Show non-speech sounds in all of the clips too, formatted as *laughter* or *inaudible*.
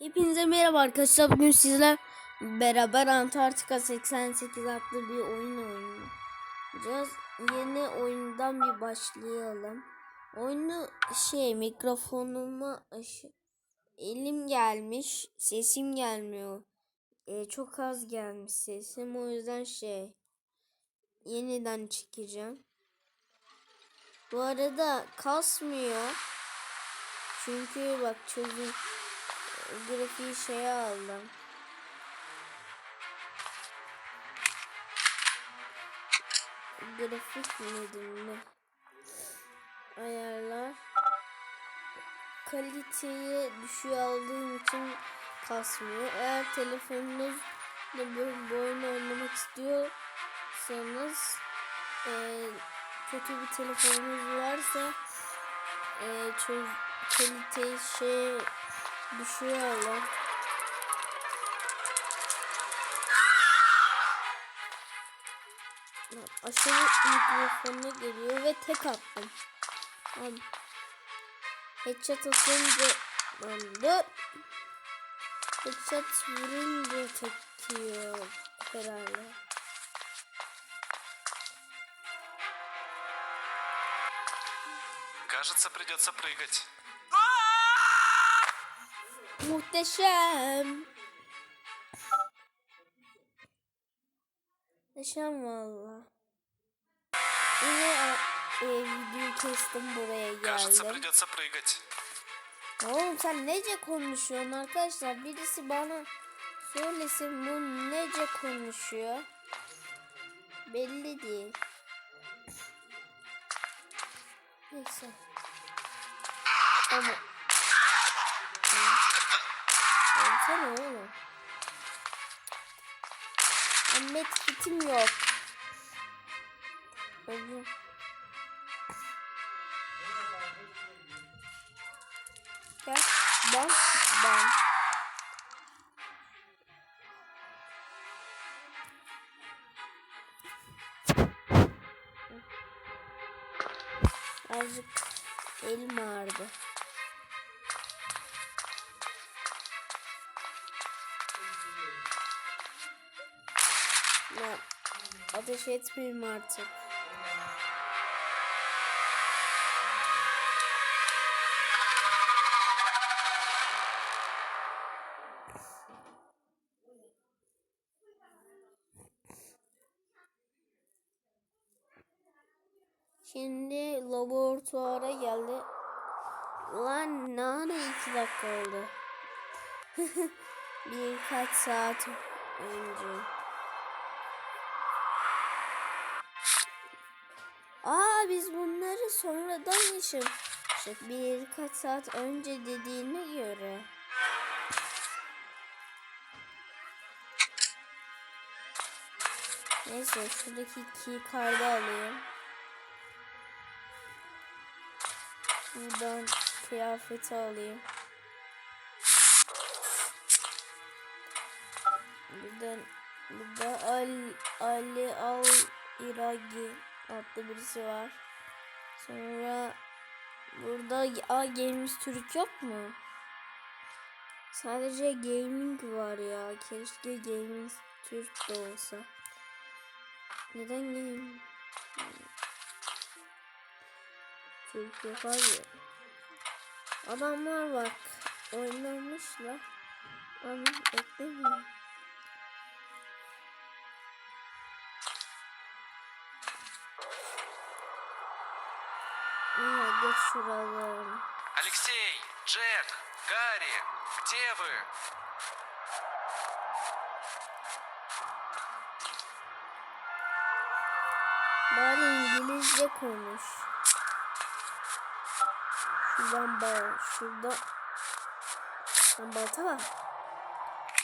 Hepinize merhaba arkadaşlar. Bugün sizler beraber Antarktika 88 adlı bir oyun oynayacağız. Yeni oyundan bir başlayalım. Oyunu şey mikrofonuma elim gelmiş, sesim gelmiyor. Ee, çok az gelmiş sesim. O yüzden şey yeniden çekeceğim. Bu arada kasmıyor. Çünkü bak çözüm grafiği şeye aldım. Grafik miydi ne? Ayarlar. Kaliteyi düşüğe aldığım için kasmıyor. Eğer telefonunuz da böyle bu oyunu oynamak istiyorsanız e, kötü bir telefonunuz varsa e, çöz, kaliteyi şey düşüyorlar. Lan Aşırı mikrofonu geliyor ve tek attım. Abi. Headshot atınca dur. Headshot vurunca tekiyor herhalde. Кажется, придется прыгать. Muhteşem. Muhteşem valla. Yine e, videoyu kestim buraya Кажется, geldim. придется прыгать. Oğlum sen nece konuşuyorsun arkadaşlar? Birisi bana söylesin bu nece konuşuyor. Belli değil. Neyse. Ama. Ölsene oğlum. Ahmet kitim yok. Öldüm. Gel. Bam. Bam. Azıcık elim ağrıdı. Ya ateş etmeyeyim artık. Şimdi laboratuvara geldi. Lan nane iki dakika oldu. *laughs* Birkaç saat önce. Aa biz bunları sonradan yaşamıştık. Birkaç saat önce dediğine göre. Neyse şuradaki key card'ı alayım. Buradan kıyafeti alayım. Buradan burada Ali, Ali Al Iragi adlı birisi var. Sonra burada A Games Türk yok mu? Sadece gaming var ya. Keşke Games Türk de olsa. Neden gaming? Türk yok abi. Adamlar bak oynamışlar. Ama beklemiyor. geç şuralarını. Алексей, Джек, Гарри, где вы? Bari İngilizce konuş. Şuradan bal, şuradan. Lan balta var.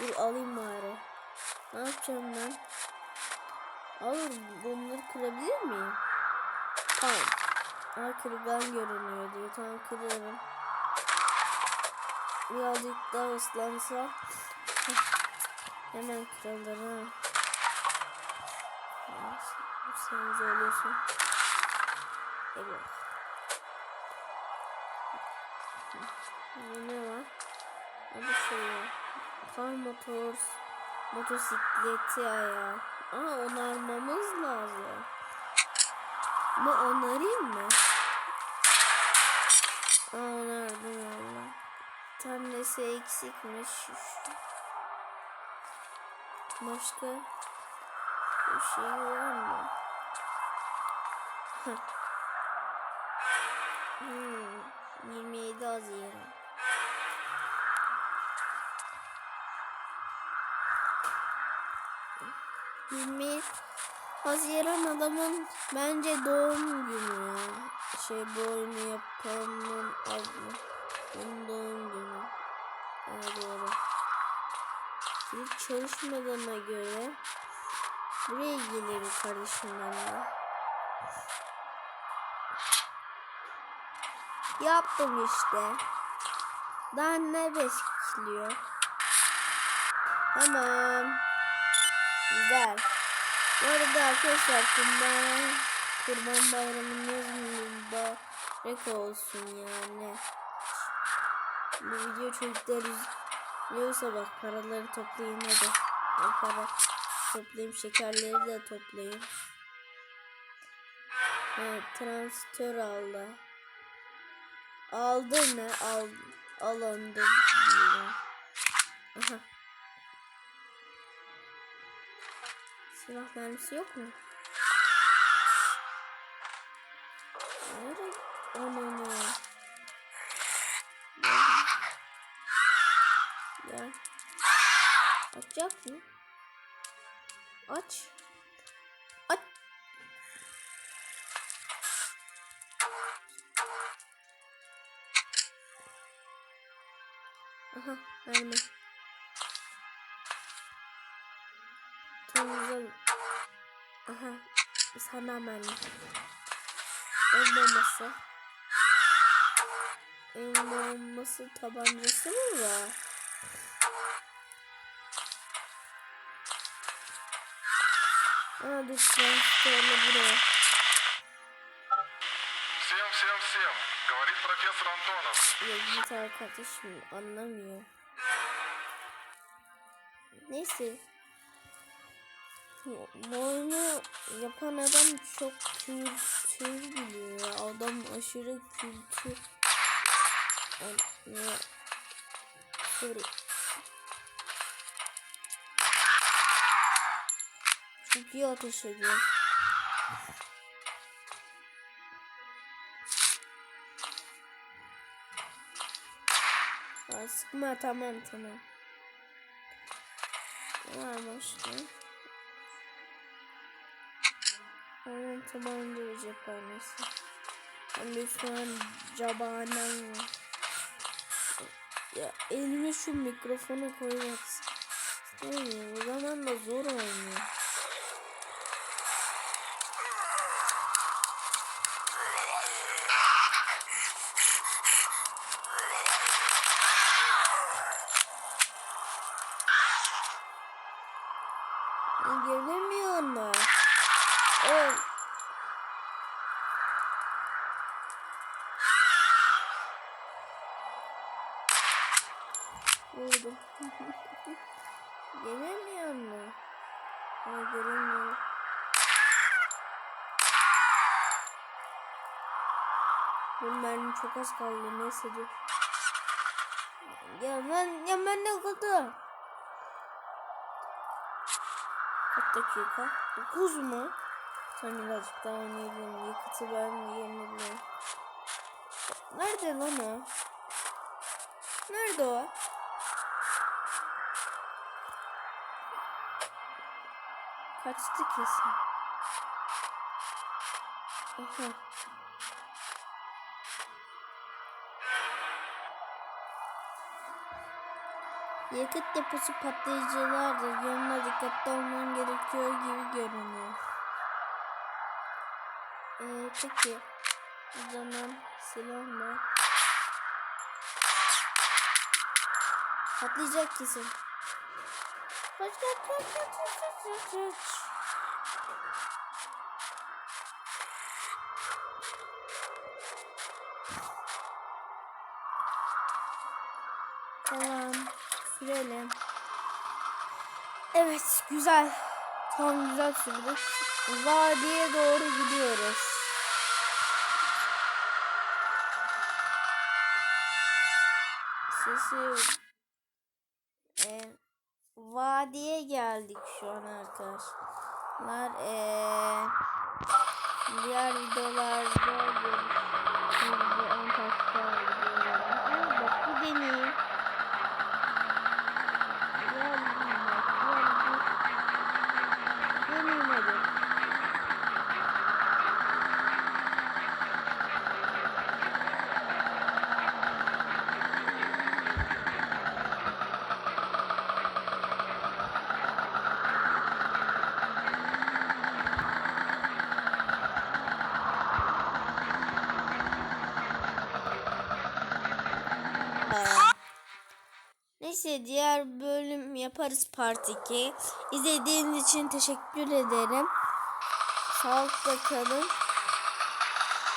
Dur alayım bari. Ne yapacağım ben? Alır bunları kırabilir miyim? Tamam. Aa kırılan görünüyor diyor. Tamam kırıyorum. Birazcık daha ıslansa hemen kırılır ha. Sen söylüyorsun. Evet. Ne var? Hadi şöyle. Kar motor motosikleti ayağı. Aa onarmamız lazım. Bu onarayım mı? Onardım valla. Tanesi eksikmiş. Başka bir şey var mı? Hmm, 27 Haziran. Yirmi Haziran adamın bence doğum günü. Şey bu oyunu yapanın adı. Onun doğum günü. Ha doğru. Kilit çalışmadığına göre buraya gelir kardeşim benimle. Yaptım işte. Daha ne bekliyor? Tamam. Güzel. Bu arada arkadaşlar kurban, kurban bayramınız mübarek olsun yani. Bu video çocuklar izliyorsa bak paraları toplayın hadi. Ben para toplayayım şekerleri de toplayayım. Evet transistör aldı. Aldı ne? Al, alındı. Aha. Silah mermisi yok mu? Nerede? Onu ne? Ya. Açacak mı? Aç. Aç. Aha mermi. Temizle. Aha sana mermi. El bombası. El bombası tabancası mı var? Aa dur transferle buraya. Всем, всем, всем! Говорит профессор Антонов. Ya git arkadaşım anlamıyor. Neyse. Oyunu yapan adam çok kültür biliyor. ya. Adam aşırı kültür. Ya, sorry. Çok iyi ateş ediyor. Aa, sıkma tamam tamam. Ne var başka? Tamam tabanca cephanesi. Ben de şu an cabanem var. Ya elime şu mikrofonu koymak istemiyorum. O zaman da zor oynuyor. Vurdum. Gelemiyor mu? Ha gelemiyor. Benim çok az kaldı. Neyse dur. Ya ben, ya ben ne kadar? Kaç dakika? 9 mu? Sen birazcık daha oynayalım. Yakıtı ben yenilerim. Nerede lan o? Nerede o? Kaçtı kesin. Aha. Yakıt deposu patlayıcılardır. Yanına dikkatli olman gerekiyor gibi görünüyor. Ee, peki. O zaman silahla. Patlayacak kesin. Kaç kaç kaç kaç kaç Tamam. Sürelim. Evet güzel. Tam güzel sürdük. Vadiye doğru gidiyoruz. Sesi e, vadiye geldik şu an arkadaşlar. E, diğer videolarda görüşürüz. Bu en başta videolarda. Ama bak bu deneyim. Gel bir bak, gel bir. Deneyim hadi. Neyse diğer bölüm yaparız part 2. İzlediğiniz için teşekkür ederim. Sağlıkla kalın.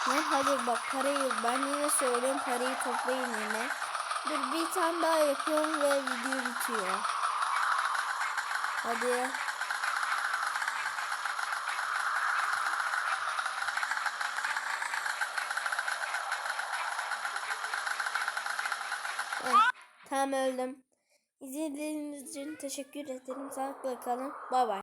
Ve hadi bak parayı ben yine söyleyeyim parayı toplayın yine. Dur bir tane daha yapıyorum ve video bitiyor. Hadi. Tamam öldüm. İzlediğiniz için teşekkür ederim. Sağlıkla kalın. Bay bay.